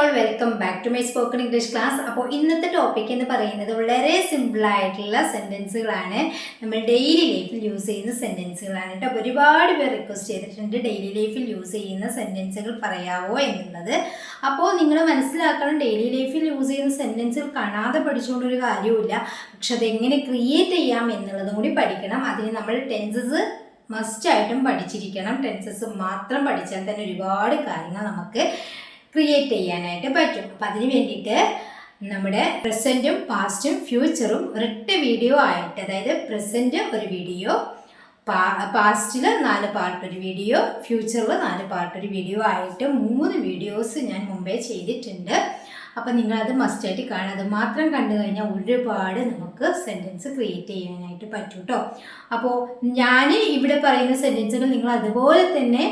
All welcome back to my spoken English class അപ്പോൾ ഇന്നത്തെ topic എന്ന് പറയുന്നത് വളരെ സിമ്പിളായിട്ടുള്ള സെന്റൻസുകളാണ് നമ്മൾ ഡെയിലി ലൈഫിൽ യൂസ് ചെയ്യുന്ന സെന്റൻസുകളാണ് കേട്ടോ. അപ്പോൾ ഒരുപാട് പേർ റിക്വസ്റ്റ് ചെയ്തിട്ടുണ്ട് ഡെയിലി ലൈഫിൽ യൂസ് ചെയ്യുന്ന സെന്റൻസുകൾ പറയാവോ എന്നുള്ളത്. അപ്പോൾ നിങ്ങൾ മനസ്സിലാക്കണം ഡെയിലി ലൈഫിൽ യൂസ് ചെയ്യുന്ന സെന്റൻസുകൾ കാണാതെ പഠിച്ചുകൊണ്ടൊരു കാര്യവുമില്ല. പക്ഷെ അതെങ്ങനെ ക്രിയേറ്റ് ചെയ്യാം എന്നുള്ളതും കൂടി പഠിക്കണം. അതിന് നമ്മൾ ടെൻസസ് മസ്റ്റായിട്ടും പഠിച്ചിരിക്കണം. ടെൻസസ് മാത്രം പഠിച്ചാൽ തന്നെ ഒരുപാട് കാര്യങ്ങൾ നമുക്ക് ക്രിയേറ്റ് ചെയ്യാനായിട്ട് പറ്റും. അപ്പം അതിന് വേണ്ടിയിട്ട് നമ്മുടെ പ്രസന്റും പാസ്റ്റും ഫ്യൂച്ചറും ഒരൊറ്റ വീഡിയോ ആയിട്ട് അതായത് പ്രസന്റ് ഒരു വീഡിയോ പാ പാസ്റ്റിൽ നാല് പാർട്ട് ഒരു വീഡിയോ ഫ്യൂച്ചറിൽ നാല് പാർട്ട് ഒരു വീഡിയോ ആയിട്ട് മൂന്ന് വീഡിയോസ് ഞാൻ മുമ്പേ ചെയ്തിട്ടുണ്ട്. അപ്പം നിങ്ങളത് മസ്റ്റായിട്ട് കാണുക. അത് മാത്രം കണ്ടു കഴിഞ്ഞാൽ ഒരുപാട് നമുക്ക് സെന്റൻസ് ക്രിയേറ്റ് ചെയ്യാനായിട്ട് പറ്റും കേട്ടോ അപ്പോൾ ഞാൻ ഇവിടെ പറയുന്ന സെന്റൻസുകൾ നിങ്ങൾ അതുപോലെ തന്നെ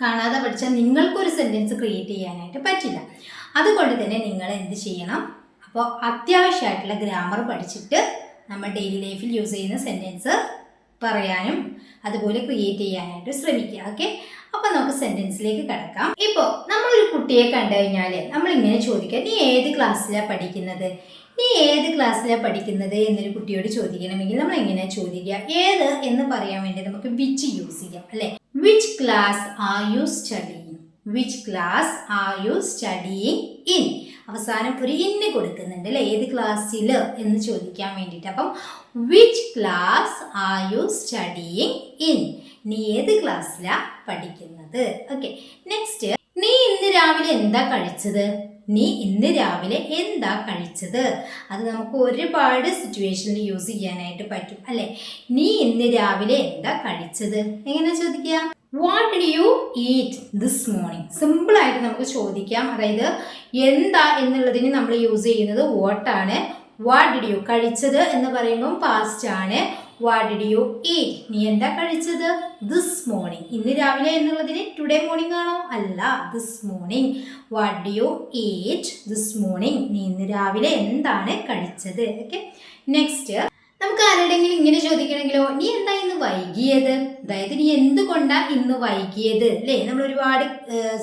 കാണാതെ പഠിച്ചാൽ നിങ്ങൾക്കൊരു സെന്റൻസ് ക്രിയേറ്റ് ചെയ്യാനായിട്ട് പറ്റില്ല. അതുകൊണ്ട് തന്നെ നിങ്ങൾ എന്ത് ചെയ്യണം? അപ്പോൾ അത്യാവശ്യമായിട്ടുള്ള ഗ്രാമർ പഠിച്ചിട്ട് നമ്മൾ ഡെയിലി ലൈഫിൽ യൂസ് ചെയ്യുന്ന സെന്റൻസ് പറയാനും അതുപോലെ ക്രിയേറ്റ് ചെയ്യാനായിട്ട് ശ്രമിക്കുക ഓക്കെ അപ്പോൾ നമുക്ക് സെന്റൻസിലേക്ക് കിടക്കാം. ഇപ്പോൾ നമ്മളൊരു കുട്ടിയെ കണ്ടു കഴിഞ്ഞാൽ നമ്മളിങ്ങനെ ചോദിക്കുക നീ ഏത് ക്ലാസ്സിലാണ് പഠിക്കുന്നത്? നീ ഏത് ക്ലാസ്സിലാണ് പഠിക്കുന്നത് എന്നൊരു കുട്ടിയോട് ചോദിക്കണമെങ്കിൽ നമ്മൾ എങ്ങനെയാണ് ചോദിക്കുക? ഏത് എന്ന് പറയാൻ വേണ്ടി നമുക്ക് വിച്ച് യൂസ് ചെയ്യാം അല്ലെ? Which class are you studying which class are you studying in അവസാനം ഒരു ഇന്ന് കൊടുക്കുന്നുണ്ട് അല്ലേ? ഏത് ക്ലാസ്സിൽ എന്ന് ചോദിക്കാൻ വേണ്ടിയിട്ട്. അപ്പം which class are you studying in നീ ഏത് ക്ലാസ്സിലാണ് പഠിക്കുന്നത്? ഓക്കെ നെക്സ്റ്റ് നീ ഇന്ന് രാവിലെ എന്താ കഴിച്ചത്? നീ ഇന്ന് രാവിലെ എന്താ കഴിച്ചത്? അത് നമുക്ക് ഒരുപാട് സിറ്റുവേഷനിൽ യൂസ് ചെയ്യാനായിട്ട് പറ്റും അല്ലെ? നീ ഇന്ന് രാവിലെ എന്താ കഴിച്ചത്? എങ്ങനെ ചോദിക്കുക? What do you eat this morning സിമ്പിളായിട്ട് നമുക്ക് ചോദിക്കാം. അതായത് എന്താ എന്നുള്ളതിന് നമ്മൾ യൂസ് ചെയ്യുന്നത് വാട്ടാണ് വാട്ട് ഡിഡ് യു കഴിച്ചത് എന്ന് പറയുമ്പം പാസ്റ്റ് ആണ്. വാട്ട് ഡിഡ് യു ഈറ്റ് നീ എന്താ കഴിച്ചത്? ദിസ് മോർണിംഗ് ഇന്ന് രാവിലെ എന്നുള്ളതിന് ടുഡേ മോർണിംഗ് ആണോ? അല്ല this morning what do you eat this morning നീ ഇന്ന് രാവിലെ എന്താണ് കഴിച്ചത്? ഓക്കെ നെക്സ്റ്റ് നമുക്ക് ആരോടെങ്കിലും ഇങ്ങനെ ചോദിക്കണമെങ്കിലോ നീ എന്താ ഇന്ന് വൈകിയത്? അതായത് നീ എന്തുകൊണ്ടാ ഇന്ന് വൈകിയത്? അല്ലേ? നമ്മൾ ഒരുപാട്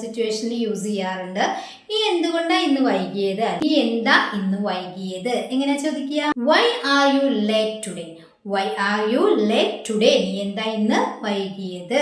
സിറ്റുവേഷനിൽ യൂസ് ചെയ്യാറുണ്ട്. നീ എന്തുകൊണ്ടാ ഇന്ന് വൈകിയത്? നീ എന്താ ഇന്ന് വൈകിയത്? എങ്ങനെ ചോദിക്കുക? Why are you late today why are you late today നീ എന്താ ഇന്ന് വൈകിയത്?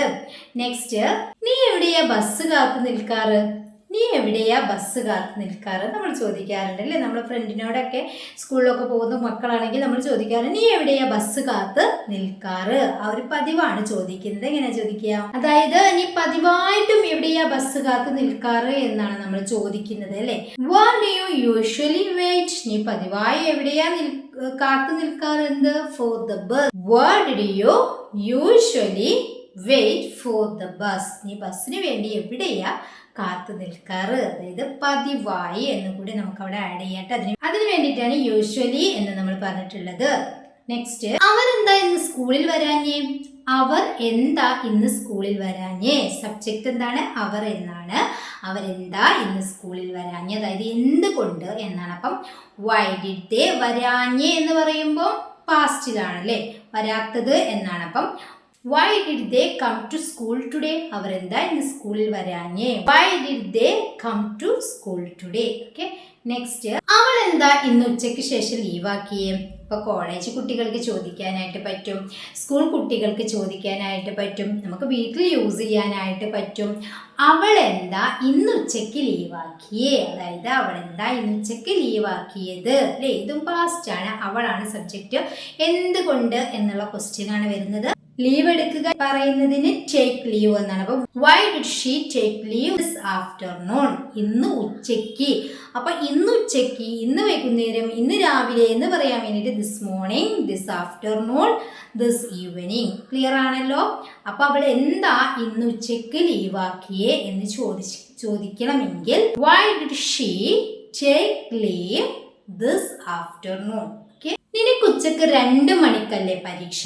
നെക്സ്റ്റ് നീ എവിടെയാ ബസ് കാത്തു നിൽക്കാറ്? നീ എവിടെയാ ബസ് കാത്ത് നിൽക്കാറ്? നമ്മൾ ചോദിക്കാറുണ്ട് അല്ലേ നമ്മുടെ ഫ്രണ്ടിനോടൊക്കെ സ്കൂളിലൊക്കെ പോകുന്ന മക്കളാണെങ്കിൽ നമ്മൾ ചോദിക്കാറ് നീ എവിടെയാ ബസ് കാത്ത് നിൽക്കാറ്? ആ ഒരു പതിവാണ് ചോദിക്കുന്നത്. എങ്ങനെയാ ചോദിക്കുക? അതായത് നീ പതിവായിട്ടും എവിടെയാ ബസ് കാത്ത് നിൽക്കാറ്? എന്നാണ് നമ്മൾ ചോദിക്കുന്നത് അല്ലേ? Where do you usually wait നീ പതിവായി എവിടെയാ നിൽ കാത്തു നിൽക്കാറ്? എന്ത്? For the bus where do you usually wait for the bus നീ ബസ്സിന് വേണ്ടി എവിടെയാ കാത്തു നിൽക്കാറ്. അതായത് പതിവായി എന്ന് കൂടി നമുക്ക് അവിടെ ആഡ് ചെയ്യട്ടെ. അതിന് അതിന് വേണ്ടിയിട്ടാണ് യൂഷ്വലി എന്ന് നമ്മൾ പറഞ്ഞിട്ടുള്ളത്. നെക്സ്റ്റ് അവർ എന്താ ഇന്ന് സ്കൂളിൽ വരാഞ്ഞേ? അവർ എന്താ ഇന്ന് സ്കൂളിൽ വരാഞ്ഞേ? സബ്ജക്റ്റ് എന്താണ്? അവർ എന്നാണ്. അവർ എന്താ ഇന്ന് സ്കൂളിൽ വരാഞ്ഞേ? അതായത് എന്തുകൊണ്ട് എന്നാണ്. അപ്പം വൈ ഡിഡ് ദേ വരാഞ്ഞേ എന്ന് പറയുമ്പോൾ പാസ്റ്റിലാണ് അല്ലേ? വരാത്തത് എന്നാണ്. അപ്പം why did they come to school today അവരെന്താ ഇന്ന് സ്കൂളിൽ വരാഞ്ഞേ? Why did they come to school today okay next അവൾ എന്താ ഇന്ന് ഉച്ചയ്ക്ക് ശേഷം ലീവാക്കിയേ ഇപ്പോൾ കോളേജ് കുട്ടികൾക്ക് ചോദിക്കാനായിട്ട് പറ്റും. സ്കൂൾ കുട്ടികൾക്ക് ചോദിക്കാനായിട്ട് പറ്റും. നമുക്ക് വീട്ടിൽ യൂസ് ചെയ്യാനായിട്ട് പറ്റും. അവൾ എന്താ ഇന്ന് ഉച്ചയ്ക്ക് ലീവാക്കിയേ അതായത് അവൾ എന്താ ഇന്ന് ഉച്ചയ്ക്ക് ലീവാക്കിയത് അല്ലേ? ഇതും പാസ്റ്റ് ആണ്. അവളാണ് സബ്ജക്റ്റ് എന്തുകൊണ്ട്? എന്നുള്ള ക്വസ്റ്റ്യൻ ആണ് വരുന്നത്. ലീവ് എടുക്കുക പറയുന്നതിന് ടേക്ക് ലീവ് എന്നാണ്. അപ്പൊ why did she take leave this afternoon ഇന്ന് ഉച്ചയ്ക്ക്. അപ്പൊ ഇന്ന് ഉച്ചയ്ക്ക് ഇന്ന് വൈകുന്നേരം ഇന്ന് രാവിലെ എന്ന് പറയാൻ വേണ്ടിയിട്ട് this morning this afternoon this evening clear ആണല്ലോ? അപ്പൊ അവൾ എന്താ ഇന്ന് ഉച്ചയ്ക്ക് ലീവാക്കിയേ എന്ന് ചോദിച്ച് ചോദിക്കണമെങ്കിൽ why did she take leave this afternoon നിനക്ക് ഉച്ചയ്ക്ക് രണ്ട് മണിക്കല്ലേ പരീക്ഷ?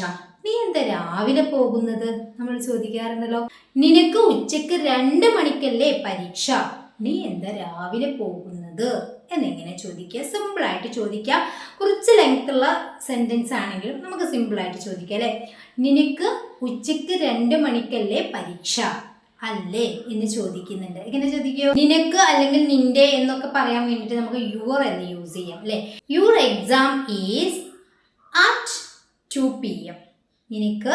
നീ എന്താ രാവിലെ പോകുന്നത്? നമ്മൾ ചോദിക്കാറുണ്ടല്ലോ. നിനക്ക് ഉച്ചയ്ക്ക് രണ്ട് മണിക്കല്ലേ പരീക്ഷ? നീ എന്താ രാവിലെ പോകുന്നത്? എന്നിങ്ങനെ ചോദിക്കുക. സിമ്പിളായിട്ട് ചോദിക്കാം കുറച്ച് ലെങ്ത് ഉള്ള സെന്റൻസ് ആണെങ്കിലും നമുക്ക് സിമ്പിളായിട്ട് ചോദിക്കാം അല്ലേ? നിനക്ക് ഉച്ചയ്ക്ക് രണ്ട് മണിക്കല്ലേ പരീക്ഷ? അല്ലേ എന്ന് ചോദിക്കുന്നുണ്ട്. എങ്ങനെ ചോദിക്കോ? നിനക്ക് അല്ലെങ്കിൽ നിന്റെ എന്നൊക്കെ പറയാൻ വേണ്ടിയിട്ട് നമുക്ക് യുവർ എന്ന് യൂസ് ചെയ്യാം അല്ലേ? Your exam is at two P M നിനക്ക്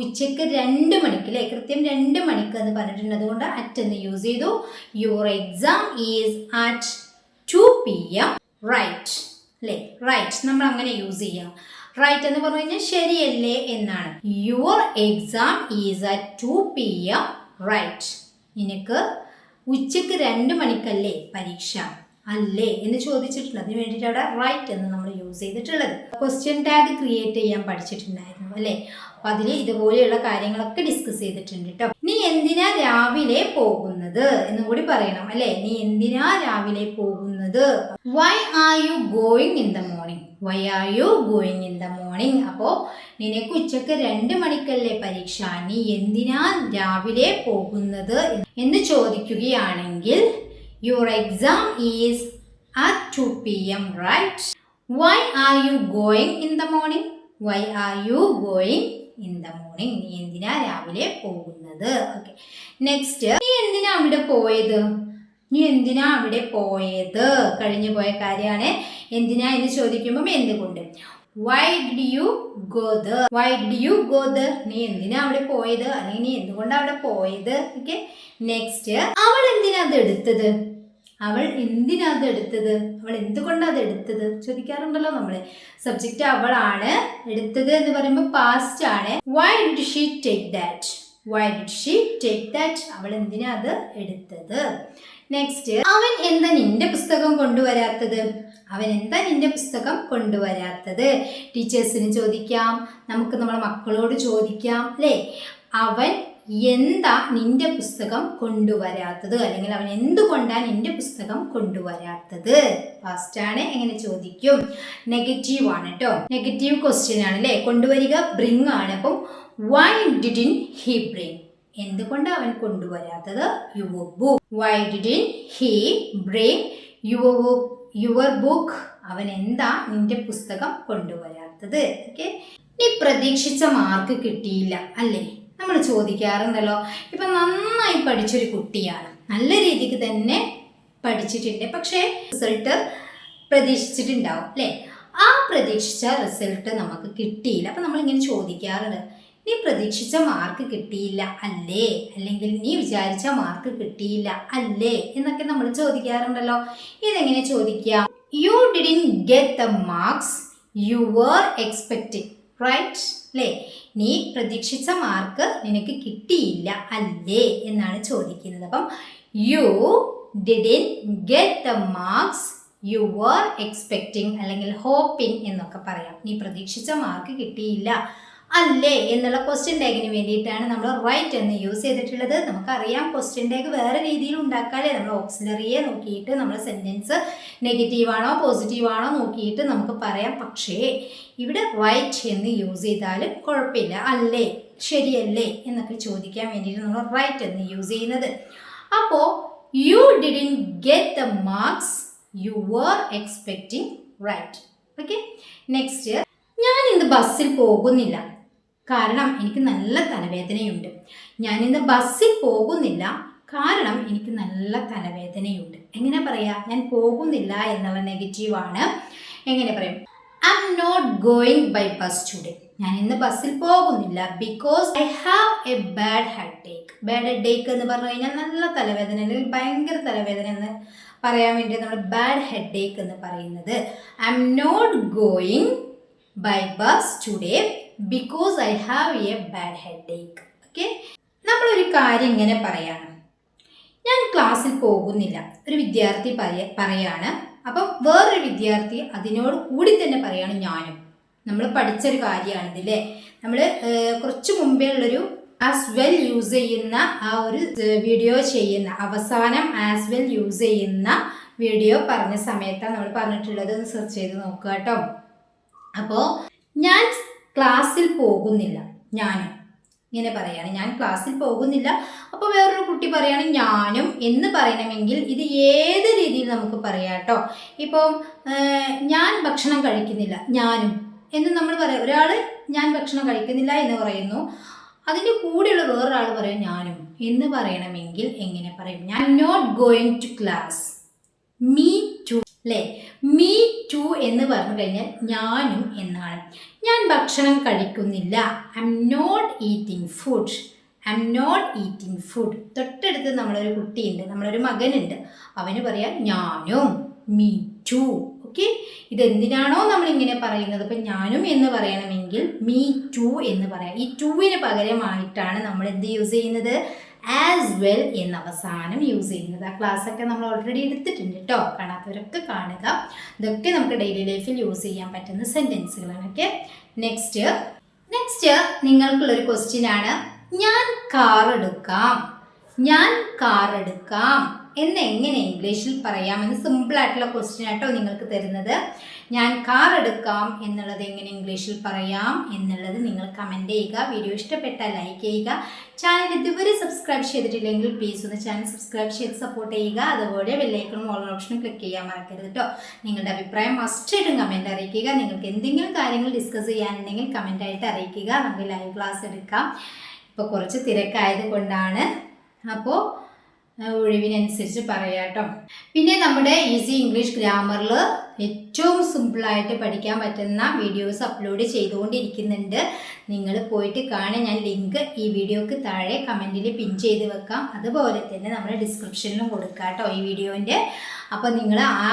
ഉച്ചയ്ക്ക് രണ്ട് മണിക്ക് അല്ലേ കൃത്യം രണ്ട് മണിക്ക് എന്ന് പറഞ്ഞിട്ടുണ്ട് അതുകൊണ്ട് അറ്റ് എന്ന് യൂസ് ചെയ്തു. Your exam is at two P M right അല്ലേ റൈറ്റ് നമ്മൾ അങ്ങനെ യൂസ് ചെയ്യാം. റൈറ്റ് എന്ന് പറഞ്ഞു കഴിഞ്ഞാൽ ശരിയല്ലേ എന്നാണ്. Your exam is at two P M right നിനക്ക് ഉച്ചയ്ക്ക് രണ്ട് മണിക്കല്ലേ പരീക്ഷ? അല്ലേ? എന്ന് ചോദിച്ചിട്ടുണ്ട് അതിന് വേണ്ടിയിട്ട് അവിടെ റൈറ്റ് എന്ന് നമ്മൾ യൂസ് ചെയ്തിട്ടുള്ളത്. ക്വസ്റ്റ്യൻ ടാഗ് ക്രിയേറ്റ് ചെയ്യാൻ പഠിച്ചിട്ടുണ്ടായിരുന്നു. അല്ലേ? അപ്പൊ അതിൽ ഇതുപോലെയുള്ള കാര്യങ്ങളൊക്കെ ഡിസ്കസ് ചെയ്തിട്ടുണ്ട് കേട്ടോ നീ എന്തിനാ രാവിലെ പോകുന്നത്? എന്ന് കൂടി പറയണം അല്ലേ? നീ എന്തിനാ രാവിലെ പോകുന്നത്? Why are you going in the morning why are you going in the morning അപ്പോൾ നിനക്ക് ഉച്ചയ്ക്ക് രണ്ട് മണിക്കല്ലേ പരീക്ഷ. നീ എന്തിനാ രാവിലെ പോകുന്നത് എന്ന് ചോദിക്കുകയാണെങ്കിൽ your exam is at two P M right why are you going in the morning why are you going in the morning നീ എന്തിനാ രാവിലെ പോകുന്നത്? ഓക്കെ നെക്സ്റ്റ് നീ എന്തിനാ അവിടെ പോയത്? നീ എന്തിനാ അവിടെ പോയത്? കഴിഞ്ഞു പോയ കാര്യമാണ്. എന്തിനാ എന്ന് ചോദിക്കുമ്പം എന്തുകൊണ്ട്? Why did you go the why did you go the നീ എന്തിനാ അവിടെ പോയത്? അല്ലെങ്കിൽ നീ എന്തുകൊണ്ടാണ് അവിടെ പോയത്? ഓക്കെ നെക്സ്റ്റ് അവൾ എന്തിനാ അത് എടുത്തത്? അവൾ എന്തിനാ അത് എടുത്തത്? അവൾ എന്തുകൊണ്ടാണ് അത് എടുത്തത്? ചോദിക്കാറുണ്ടല്ലോ നമ്മളെ. സബ്ജക്റ്റ് അവളാണ് എടുത്തത് എന്ന് പറയുമ്പോൾ പാസ്റ്റ് ആണ്. Why did she take that why did she take that അവൾ എന്തിനാ അത് എടുത്തത്? നെക്സ്റ്റ് അവൻ എന്താ നിന്റെ പുസ്തകം കൊണ്ടുവരാത്തത്? അവൻ എന്താ നിന്റെ പുസ്തകം കൊണ്ടുവരാത്തത്? ടീച്ചേഴ്സിന് ചോദിക്കാം. നമുക്ക് നമ്മളെ മക്കളോട് ചോദിക്കാം അല്ലേ? അവൻ എന്താ നിന്റെ പുസ്തകം കൊണ്ടുവരാത്തത്? അല്ലെങ്കിൽ അവൻ എന്തുകൊണ്ടാണ് നിന്റെ പുസ്തകം കൊണ്ടുവരാത്തത്? ഫസ്റ്റ് ആണ് എങ്ങനെ ചോദിക്കും. നെഗറ്റീവ് ആണ് കേട്ടോ നെഗറ്റീവ് ക്വസ്റ്റ്യൻ ആണ് അല്ലേ കൊണ്ടുവരിക ബ്രിങ് ആണ്. അപ്പം വൈ ഡിഡിൻ ഹി ബ്രിങ് എന്തുകൊണ്ട് അവൻ കൊണ്ടുവരാത്തത്? Your book why didn't he bring your book your book അവൻ എന്താ നിന്റെ പുസ്തകം കൊണ്ടുവരാത്തത്? ഓക്കെ നീ പ്രതീക്ഷിച്ച മാർക്ക് കിട്ടിയില്ല. അല്ലേ? നമ്മൾ ചോദിക്കാറുണ്ടല്ലോ. ഇപ്പൊ നന്നായി പഠിച്ചൊരു കുട്ടിയാണ്. നല്ല രീതിക്ക് തന്നെ പഠിച്ചിട്ടുണ്ട്. പക്ഷേ റിസൾട്ട് പ്രതീക്ഷിച്ചിട്ടുണ്ടാവും അല്ലേ? ആ പ്രതീക്ഷിച്ച റിസൾട്ട് നമുക്ക് കിട്ടിയില്ല. അപ്പൊ നമ്മൾ ഇങ്ങനെ ചോദിക്കാറുണ്ട്. നീ പ്രതീക്ഷിച്ച മാർക്ക് കിട്ടിയില്ല അല്ലേ? അല്ലെങ്കിൽ നീ വിചാരിച്ച മാർക്ക് കിട്ടിയില്ല അല്ലേ? എന്നൊക്കെ നമ്മൾ ചോദിക്കാറുണ്ടല്ലോ. ഇതെങ്ങനെ ചോദിക്കാം? You didn't get the marks you were expecting right അല്ലേ നീ പ്രതീക്ഷിച്ച മാർക്ക് നിനക്ക് കിട്ടിയില്ല അല്ലേ? എന്നാണ് ചോദിക്കുന്നത്. അപ്പം you didn't get the marks you were expecting അല്ലെങ്കിൽ ഹോപ്പിംഗ് എന്നൊക്കെ പറയാം. നീ പ്രതീക്ഷിച്ച മാർക്ക് കിട്ടിയില്ല. അല്ലേ എന്നുള്ള ക്വസ്റ്റ്യൻ ടാഗിന് വേണ്ടിയിട്ടാണ് നമ്മൾ റൈറ്റ് എന്ന് യൂസ് ചെയ്തിട്ടുള്ളത്. നമുക്കറിയാം ക്വസ്റ്റ്യൻ ടാഗ് വേറെ രീതിയിൽ ഉണ്ടാക്കാല്ലേ? നമ്മൾ ഓക്സിലറിയെ നോക്കിയിട്ട് നമ്മൾ സെന്റൻസ് നെഗറ്റീവാണോ പോസിറ്റീവാണോ നോക്കിയിട്ട് നമുക്ക് പറയാം. പക്ഷേ ഇവിടെ റൈറ്റ് എന്ന് യൂസ് ചെയ്താലും കുഴപ്പമില്ല. അല്ലേ? ശരിയല്ലേ? എന്നൊക്കെ ചോദിക്കാൻ വേണ്ടിയിട്ട് നമ്മൾ റൈറ്റ് എന്ന് യൂസ് ചെയ്യുന്നത്. അപ്പോൾ you didn't get the marks you were expecting right okay next ഞാൻ ഇന്ന് ബസ്സിൽ പോകുന്നില്ല. കാരണം എനിക്ക് നല്ല തലവേദനയുണ്ട്. ഞാൻ ഇന്ന് ബസ്സിൽ പോകുന്നില്ല. കാരണം എനിക്ക് നല്ല തലവേദനയുണ്ട്. എങ്ങനെ പറയാ? ഞാൻ പോകുന്നില്ല എന്നുള്ള നെഗറ്റീവാണ് എങ്ങനെ പറയും? I'm not going by bus today ഞാൻ ഇന്ന് ബസ്സിൽ പോകുന്നില്ല because I have a bad headache bad headache എന്ന് പറഞ്ഞു കഴിഞ്ഞാൽ നല്ല തലവേദന അല്ലെങ്കിൽ ഭയങ്കര തലവേദന എന്ന് പറയാൻ വേണ്ടി നമ്മൾ ബാഡ് ഹെഡ് ടേക്ക് എന്ന് പറയുന്നത്. I'm not going by bus today because I have a bad headache okay നമ്മളൊരു കാര്യം ഇങ്ങനെ പറയാണ്. ഞാൻ ക്ലാസ്സിൽ പോകുന്നില്ല. ഒരു വിദ്യാർത്ഥി പറയ പറയാണ്. അപ്പം വേറൊരു വിദ്യാർത്ഥി അതിനോട് കൂടി തന്നെ പറയാണ് ഞാനും. നമ്മൾ പഠിച്ചൊരു കാര്യമാണ് ഇതില്ലേ നമ്മൾ കുറച്ച് മുമ്പേ ഉള്ളൊരു ആസ് വെൽ യൂസ് ചെയ്യുന്ന ആ ഒരു വീഡിയോ ചെയ്യുന്ന അവസാനം ആസ് വെൽ യൂസ് ചെയ്യുന്ന വീഡിയോ പറഞ്ഞ സമയത്താണ് നമ്മൾ പറഞ്ഞിട്ടുള്ളത്. സെർച്ച് ചെയ്ത് നോക്കുക കേട്ടോ. അപ്പോൾ ഞാൻ ക്ലാസ്സിൽ പോകുന്നില്ല. ഞാനും. ഇങ്ങനെ പറയാണ്. ഞാൻ ക്ലാസ്സിൽ പോകുന്നില്ല. അപ്പോൾ വേറൊരു കുട്ടി പറയാണ് ഞാനും എന്ന് പറയണമെങ്കിൽ ഇത് ഏത് രീതിയിൽ നമുക്ക് പറയാം കേട്ടോ? ഇപ്പം ഞാൻ ഭക്ഷണം കഴിക്കുന്നില്ല. ഞാനും. എന്ന് നമ്മൾ പറയാം. ഒരാൾ ഞാൻ ഭക്ഷണം കഴിക്കുന്നില്ല എന്ന് പറയുന്നു. അതിന്റെ കൂടെയുള്ള വേറൊരാൾ പറയാം ഞാനും എന്ന് പറയണമെങ്കിൽ എങ്ങനെ പറയും? ഞാൻ not going to class me അല്ലേ മീ ടു എന്ന് പറഞ്ഞു കഴിഞ്ഞാൽ ഞാനും എന്നാണ്. ഞാൻ ഭക്ഷണം കഴിക്കുന്നില്ല. I'm not eating food I'm not eating food തൊട്ടടുത്ത് നമ്മളൊരു കുട്ടിയുണ്ട് നമ്മളൊരു മകനുണ്ട്. അവന് പറയാം ഞാനും മീ ടു ഓക്കെ? ഇതെന്തിനാണോ നമ്മളിങ്ങനെ പറയുന്നത്? ഇപ്പം ഞാനും എന്ന് പറയണമെങ്കിൽ മീ ടു എന്ന് പറയാം. ഈ ടുവിന് പകരമായിട്ടാണ് നമ്മൾ എന്ത് യൂസ് ചെയ്യുന്നത്? ആസ് വെൽ എന്ന അവസാനം യൂസ് ചെയ്യുന്നത്. ആ ക്ലാസ്സൊക്കെ നമ്മൾ ഓൾറെഡി എടുത്തിട്ടുണ്ട് കേട്ടോ കാണാത്തവരൊക്കെ കാണുക. ഇതൊക്കെ നമുക്ക് ഡെയിലി ലൈഫിൽ യൂസ് ചെയ്യാൻ പറ്റുന്ന സെന്റൻസുകളാണ് ഓക്കെ നെക്സ്റ്റ് നെക്സ്റ്റ് നിങ്ങൾക്കുള്ളൊരു ക്വസ്റ്റ്യൻ ആണ്. ഞാൻ കാർ എടുക്കാം. ഞാൻ കാർ എടുക്കാം. എന്ന് എങ്ങനെ ഇംഗ്ലീഷിൽ പറയാമെന്ന് സിമ്പിൾ ആയിട്ടുള്ള ക്വസ്റ്റ്യൻ ആട്ടോ നിങ്ങൾക്ക് തരുന്നത്. ഞാൻ കാർ എടുക്കാം എന്നുള്ളത് എങ്ങനെ ഇംഗ്ലീഷിൽ പറയാം എന്നുള്ളത് നിങ്ങൾ കമന്റ് ചെയ്യുക. വീഡിയോ ഇഷ്ടപ്പെട്ടാൽ ലൈക്ക് ചെയ്യുക. ചാനൽ ഇതുവരെ സബ്സ്ക്രൈബ് ചെയ്തിട്ടില്ലെങ്കിൽ പ്ലീസ് ഒന്ന് ചാനൽ സബ്സ്ക്രൈബ് ചെയ്ത് സപ്പോർട്ട് ചെയ്യുക. അതുപോലെ ബെല്ലൈക്കണും ഓൾ ഓപ്ഷനും ക്ലിക്ക് ചെയ്യാൻ മറക്കരുത് കേട്ടോ നിങ്ങളുടെ അഭിപ്രായം മസ്റ്റായിട്ടും കമന്റ് അറിയിക്കുക. നിങ്ങൾക്ക് എന്തെങ്കിലും കാര്യങ്ങൾ ഡിസ്കസ് ചെയ്യാനുണ്ടെങ്കിൽ കമന്റായിട്ട് അറിയിക്കുക. നമുക്ക് ലൈവ് ക്ലാസ് എടുക്കാം. ഇപ്പോൾ കുറച്ച് തിരക്കായത് കൊണ്ടാണ്. അപ്പോൾ ഒഴിവിനനുസരിച്ച് പറയാം കേട്ടോ. പിന്നെ നമ്മുടെ ഈസി ഇംഗ്ലീഷ് ഗ്രാമറിൽ ഏറ്റവും സിമ്പിളായിട്ട് പഠിക്കാൻ പറ്റുന്ന വീഡിയോസ് അപ്ലോഡ് ചെയ്തുകൊണ്ടിരിക്കുന്നുണ്ട്. നിങ്ങൾ പോയിട്ട് കാണാൻ ഞാൻ ലിങ്ക് ഈ വീഡിയോക്ക് താഴെ കമന്റിൽ പിൻ ചെയ്ത് വെക്കാം. അതുപോലെ തന്നെ നമ്മുടെ ഡിസ്ക്രിപ്ഷനിലും കൊടുക്കാം കേട്ടോ ഈ വീഡിയോന്റെ അപ്പോൾ നിങ്ങൾ ആ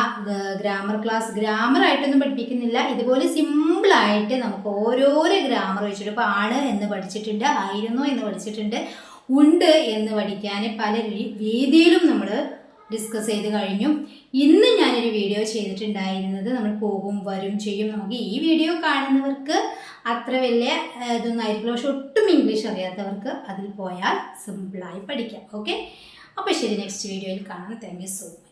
ഗ്രാമർ ക്ലാസ് ഗ്രാമർ ആയിട്ടൊന്നും പഠിപ്പിക്കുന്നില്ല. ഇതുപോലെ സിമ്പിളായിട്ട് നമുക്ക് ഓരോരോ ഗ്രാമർ വെച്ചിട്ട് ഇപ്പോൾ ആണ് എന്ന് പഠിച്ചിട്ടുണ്ട് ആയിരുന്നു എന്ന് പഠിച്ചിട്ടുണ്ട് ഉണ്ട് എന്ന് പഠിക്കാൻ പല രീതിയിലും നമ്മൾ ഡിസ്കസ് ചെയ്ത് കഴിഞ്ഞു. ഇന്ന് ഞാനൊരു വീഡിയോ ചെയ്തിട്ടുണ്ടായിരുന്നത് നമ്മൾ പോകും വരും ചെയ്യും. നമുക്ക് ഈ വീഡിയോ കാണുന്നവർക്ക് അത്ര വലിയ ഇതൊന്നും ആയിരിക്കില്ല. പക്ഷെ ഒട്ടും ഇംഗ്ലീഷ് അറിയാത്തവർക്ക് അതിൽ പോയാൽ സിമ്പിളായി പഠിക്കാം. ഓക്കെ അപ്പോൾ ശരി നെക്സ്റ്റ് വീഡിയോയിൽ കാണാം. Thank you so much